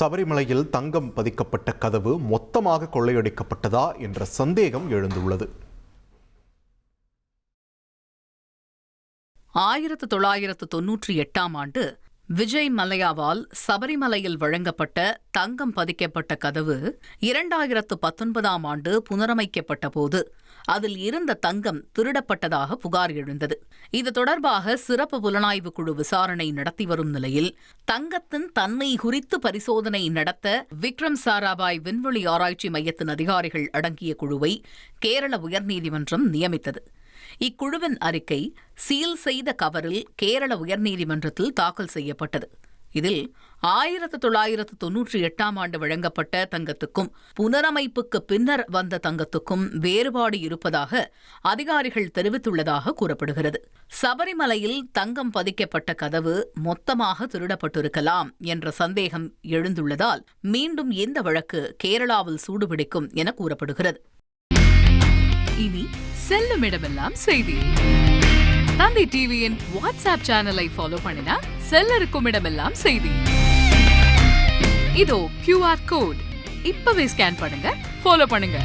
சபரிமலையில் தங்கம் பதிக்கப்பட்ட கதவு மொத்தமாக கொள்ளையடிக்கப்பட்டதா என்ற சந்தேகம் எழுந்துள்ளது. ஆயிரத்து தொள்ளாயிரத்து தொன்னூற்றி எட்டாம் ஆண்டு விஜய் மல்லையாவால் சபரிமலையில் வழங்கப்பட்ட தங்கம் பதிக்கப்பட்ட கதவு இரண்டாயிரத்து பத்தொன்பதாம் ஆண்டு புனரமைக்கப்பட்ட போது அதில் இருந்த தங்கம் திருடப்பட்டதாக புகார் எழுந்தது. இது தொடர்பாக சிறப்பு புலனாய்வு குழு விசாரணை நடத்தி வரும் நிலையில் தங்கத்தின் தன்மை குறித்து பரிசோதனை நடத்த விக்ரம் சாராபாய் விண்வெளி ஆராய்ச்சி மையத்தின் அதிகாரிகள் அடங்கிய குழுவை கேரள உயர்நீதிமன்றம் நியமித்தது. இக்குழுவின் அறிக்கை சீல் செய்த கவரில் கேரள உயர்நீதிமன்றத்தில் தாக்கல் செய்யப்பட்டது. இதில் ஆயிரத்து தொள்ளாயிரத்து தொன்னூற்றி எட்டாம் ஆண்டு வழங்கப்பட்ட தங்கத்துக்கும் புனரமைப்புக்கு பின்னர் வந்த தங்கத்துக்கும் வேறுபாடு இருப்பதாக அதிகாரிகள் தெரிவித்துள்ளதாக கூறப்படுகிறது. சபரிமலையில் தங்கம் பதிக்கப்பட்ட கதவு மொத்தமாக திருடப்பட்டிருக்கலாம் என்ற சந்தேகம் எழுந்துள்ளதால் மீண்டும் இந்த வழக்கு கேரளாவில் சூடுபிடிக்கும் என கூறப்படுகிறது. இனி செல்லும் இடமெல்லாம் செய்தி. தந்தி டிவியின் வாட்ஸ்அப் சேனலை ஃபாலோ பண்ணினா செல்ல இருக்கும் இடமெல்லாம் செய்தி. இதோ கியூஆர் கோட் இப்பவே ஸ்கேன் பண்ணுங்க ஃபாலோ பண்ணுங்க.